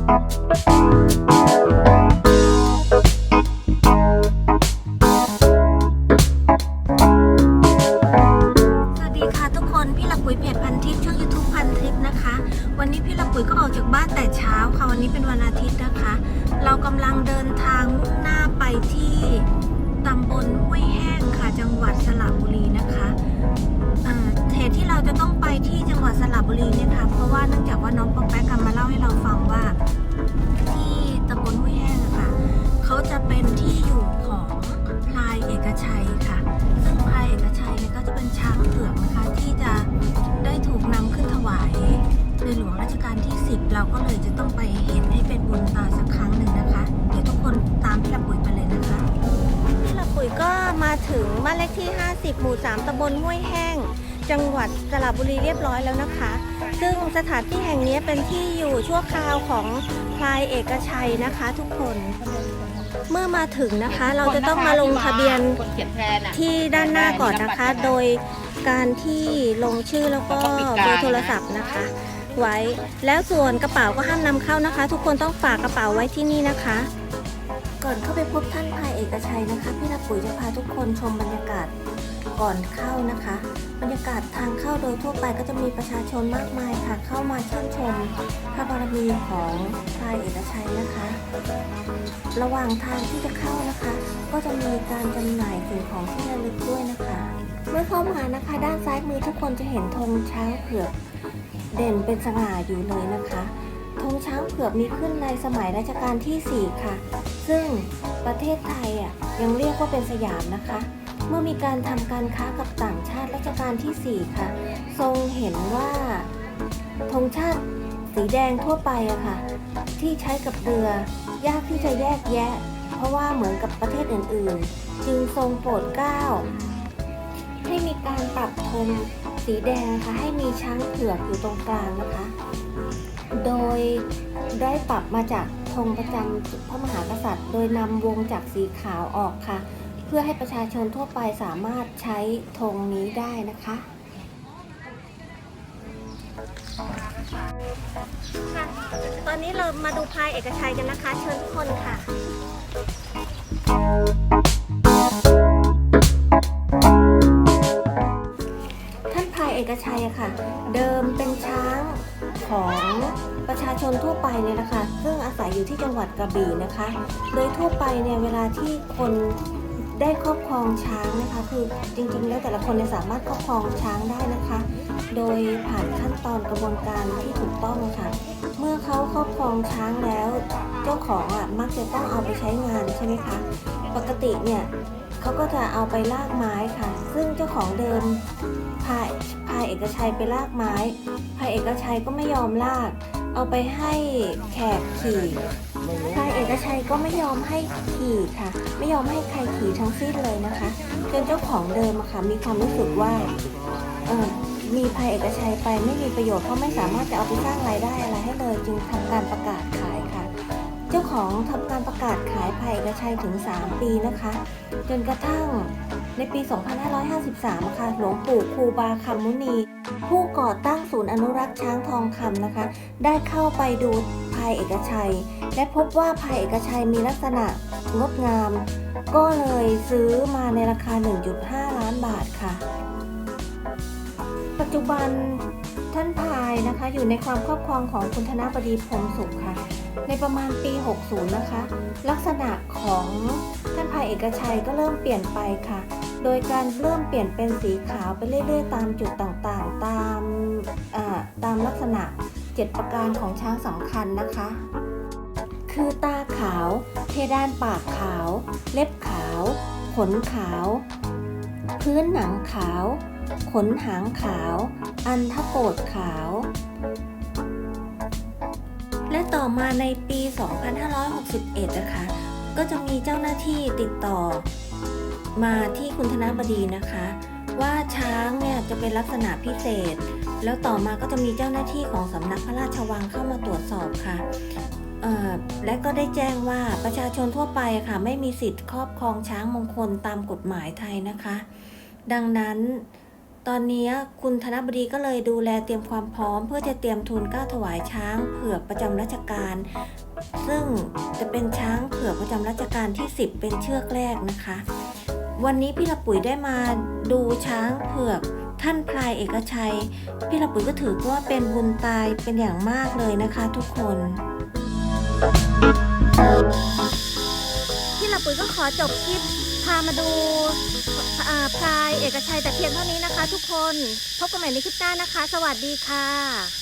สวัสดีค่ะทุกคนพี่ละปุ๋ยเพจพันทิปช่อง YouTube พันทิปนะคะ วันนี้พี่ละปุ๋ยก็ออกจากบ้านแต่เช้าค่ะวันนี้เป็นวันอาทิตย์นะคะ เรากำลังเดินทางมุ่งหน้าไปที่ตำบลห้วยแห้งค่ะ จังหวัดสระบุรีนะคะเอ่อเหตุที่เราจะต้องไปที่จังหวัดสระบุรีเนี่ยค่ะเพราะว่าเนื่องจากว่าน้องปองแป๊กกันมาเล่าให้เราฟังว่า ถึงบ้านเลขที่ 50 หมู่ 3 ตำบลห้วยแห้ง จังหวัดสระบุรีเรียบร้อยแล้วนะคะ ซึ่งสถานที่แห่งนี้เป็นที่อยู่ชั่วคราวของพลายเอกชัยนะคะทุกคน เมื่อมาถึงนะคะเราจะต้องมาลงทะเบียนที่ด้านหน้าก่อนนะคะ โดยการที่ลงชื่อแล้วก็เบอร์โทรศัพท์นะคะ ไว้ แล้วส่วนกระเป๋าก็ห้ามนำเข้านะคะ ทุกคนต้องฝากกระเป๋าไว้ที่นี่นะคะ ก่อนเข้าไปพบท่านพายเอกชัยนะคะ พี่รับปุ๋ยจะพาทุกคนชมบรรยากาศก่อนเข้านะคะ บรรยากาศทางเข้าโดยทั่วไปก็จะมีประชาชนมากมายค่ะ เข้ามาชื่นชมพระบารมีของพายเอกชัยนะคะ ระหว่างทางที่จะเข้านะคะ ก็จะมีการจำหน่ายสิ่งของที่ระลึกด้วยนะคะ เมื่อเข้ามานะคะ ด้านซ้ายมือทุกคนจะเห็นธงช้างเผือกเด่นเป็นสง่าอยู่เลยนะคะ ธงช้างเผือกมีขึ้นในสมัยรัชกาลที่ 4 ค่ะ ซึ่งประเทศไทยอะยังเรียกว่าเป็นสยามนะคะ เมื่อมีการทำการค้ากับต่างชาติรัชกาลที่ 4 ค่ะ ทรงเห็นว่าธงชาติสีแดงทั่วไปอะค่ะ ที่ใช้กับเรือยากที่จะแยกแยะ เพราะว่าเหมือนกับประเทศอื่นๆ จึงทรงโปรดเกล้าให้มีการปรับธงสีแดงนะคะให้มีช้างเผือกอยู่ตรงกลางนะคะ โดยได้ปรับมาจากธงประจำพระมหากษัตริย์ โดยนำวงจากสีขาวออกค่ะ เพื่อให้ประชาชนทั่วไปสามารถใช้ธงนี้ได้นะคะตอนนี้เรามาดูพายเอกชัยกันนะคะ เชิญทุกคนค่ะ ของประชาชนทั่วไปเนี่ยนะคะ ซึ่งอาศัยอยู่ที่จังหวัดกระบี่นะคะ โดยทั่วไปเนี่ยเวลาที่คน ได้ครอบครองช้างนะคะ คือจริงๆ แล้วแต่ละคนเนี่ยสามารถครอบครองช้างได้นะคะ โดยผ่านขั้นตอนกระบวนการที่ถูกต้องค่ะ เมื่อเขาครอบครองช้างแล้ว เจ้าของอะมักจะต้องเอาไปใช้งานใช่ไหมคะปกติเนี่ยเขาก็จะเอาไปลากไม้ค่ะ ซึ่งเจ้าของเดิมพายพายเอกชัยไปลากไม้พายเอกชัยก็ไม่ยอมลาก เอาไปให้แขกขี่พายเอกชัยก็ไม่ยอมให้ขี่ค่ะ ไม่ยอมให้ใครขี่ทั้งสิ้นเลยนะคะจนเจ้าของเดิมอะค่ะมีความรู้สึกว่าเออมีพายเอกชัยไปไม่มีประโยชน์เพราะไม่สามารถจะเอาไปสร้างรายได้อะไรให้เลยจึงทำการประกาศขายค่ะ เจ้าของทำการประกาศขายพายเอกชัยถึง 3 ปีนะคะ จนกระทั่งในปี 2553 ค่ะ หลวงปู่ครูบาคำมุนี ผู้ก่อตั้งศูนย์อนุรักษ์ช้างทองคำนะคะ ได้เข้าไปดูพายเอกชัย และพบว่าพายเอกชัยมีลักษณะงดงาม ก็เลยซื้อมาในราคา 1.5 ล้านบาทค่ะ ปัจจุบันท่านพายนะคะอยู่ในความครอบครองของคุณธนบดีพรมสุขค่ะ ในประมาณปี 60 นะคะ ลักษณะของท่านพายเอกชัยก็เริ่มเปลี่ยนไปค่ะ โดยการเริ่มเปลี่ยนเป็นสีขาวไปเรื่อยๆ ตามจุดต่างๆ ตามตามลักษณะ 7 ประการของช้างสำคัญนะคะ คือตาขาว เพดานปากขาว เล็บขาว ขนขาว พื้นหนังขาว ขนหางขาว อันทโกดขาว และต่อมาในปี 2561 นะคะ ก็จะมีเจ้าหน้าที่ติดต่อ มาที่คุณธนบดีนะคะ ว่าช้างเนี่ยจะเป็นลักษณะพิเศษ แล้วต่อมาก็จะมีเจ้าหน้าที่ของสำนักพระราชวังเข้ามาตรวจสอบค่ะและก็ได้แจ้งว่าประชาชนทั่วไปค่ะ ไม่มีสิทธิ์ครอบครองช้างมงคลตามกฎหมายไทยนะคะ ดังนั้นตอนนี้คุณธนบดีก็เลยดูแลเตรียมความพร้อม เพื่อจะเตรียมทูลเก้าถวายช้างเผือกประจำราชการซึ่งจะเป็นช้างเผือกประจำราชการที่ 10 เป็นเชือกแรกนะคะ วันนี้พี่ละปุ๋ยได้มาดูช้างเผือกท่านพลายเอกชัย พี่ละปุ๋ยก็ถือว่าเป็นบุญตายเป็นอย่างมากเลยนะคะทุกคน พี่ละปุ๋ยก็ขอจบคลิปพามาดูอ่าพลายเอกชัยแต่เพียงเท่านี้นะคะ ทุกคน พบกันใหม่ในคลิปหน้านะคะ สวัสดีค่ะ